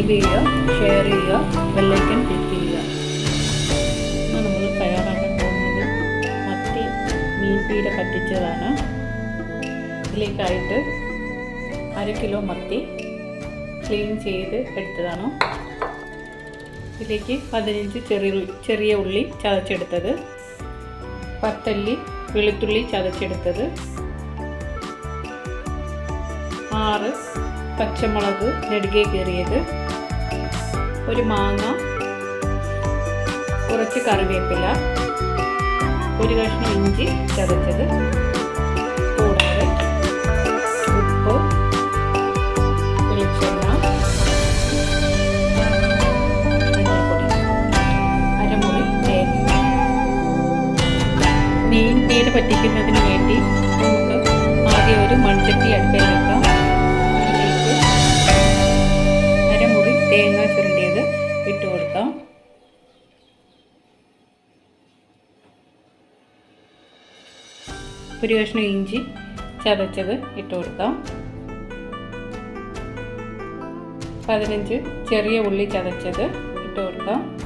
Subscribe ചെയ്യുക share ചെയ്യുക ബെല്ലൈക്കൻ click ചെയ്യുക. നമ്മൾ തയ്യാറാക്കാൻ പോകുന്നത് മത്തി മീൻപീര പറ്റിച്ചതാണ്. ഇതിലേക്കായിട്ട് അര കിലോ മത്തി ക്ലീൻ ചെയ്ത് എടുത്തതാണ്. ഇതിലേക്ക് പതിനഞ്ച് ചെറിയ ചെറിയ ഉള്ളി ചതച്ചെടുത്തത്. പത്തല്ലി വെളുത്തുള്ളി ചതച്ചെടുത്തത്. ആറ് പച്ചമുളക് നെടുകെ കീറിയത് ഒരു മാങ്ങ കുറച്ച് കറിവേപ്പില ഒരു കഷ്ണം ഇഞ്ചി ചതച്ചത്. ഒരു കഷ്ണം ഇഞ്ചി ചതച്ചത് ഇട്ട് കൊടുക്കാം. പതിനഞ്ച് ചെറിയ ഉള്ളി ചതച്ചത് ഇട്ട് കൊടുക്കാം.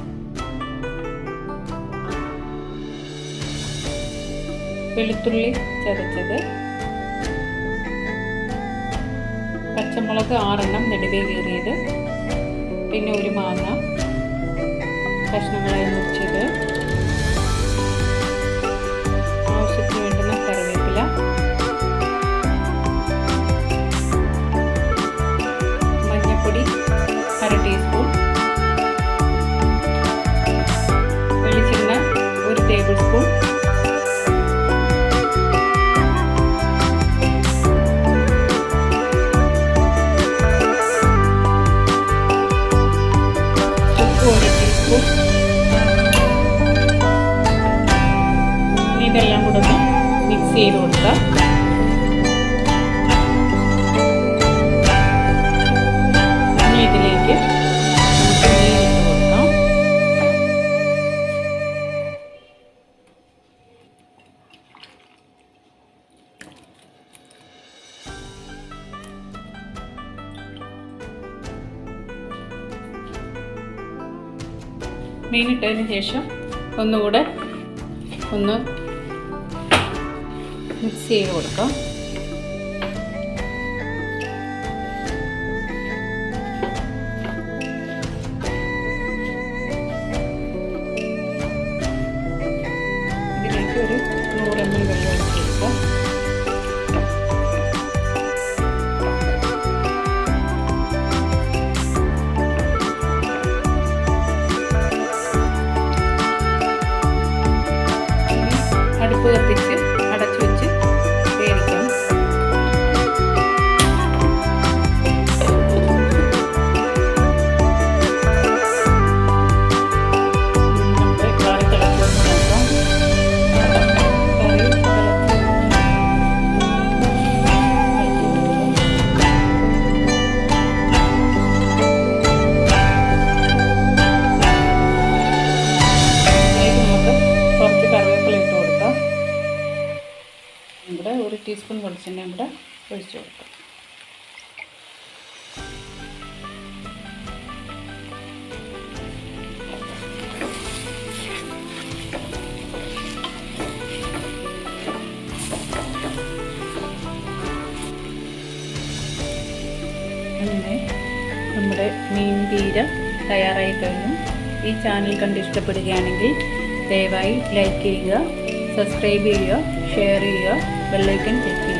വെളുത്തുള്ളി ചതച്ചത്. പച്ചമുളക് ആറെണ്ണം നെടുവേ കീറിയത്. പിന്നെ ഒരു മാങ്ങ. കഷ്ണങ്ങളായി മുറിച്ചത്. മിക്സ് ചെയ്ത് കൊടുക്കുക. ഇനി ഇതിലേക്ക് ഇട്ടതിന് ശേഷം ഒന്നുകൂടെ ഒന്ന് മിക്സ് ചെയ്ത് കൊടുക്കാം. ഇതിലേക്ക് ഒരു നൂറ് എം എൽ വെള്ളം ഒഴിച്ച് കൊടുക്കാം. അടുപ്പ് കത്തിച്ച് ഇവിടെ ഒരു ടീസ്പൂൺ വെളിച്ചെണ്ണ ഇവിടെ ഒഴിച്ച് കൊടുക്കാം. നമ്മുടെ മീൻ തീര തയ്യാറായി കഴിഞ്ഞു. ഈ ചാനൽ കണ്ട് ഇഷ്ടപ്പെടുകയാണെങ്കിൽ ദയവായി ലൈക്ക് ചെയ്യുക. സബ്സ്ക്രൈബ് ചെയ്യുക ഷെയർ ചെയ്യുക ബെല്ലൈക്കൺ ക്ലിക്ക് ചെയ്യുക.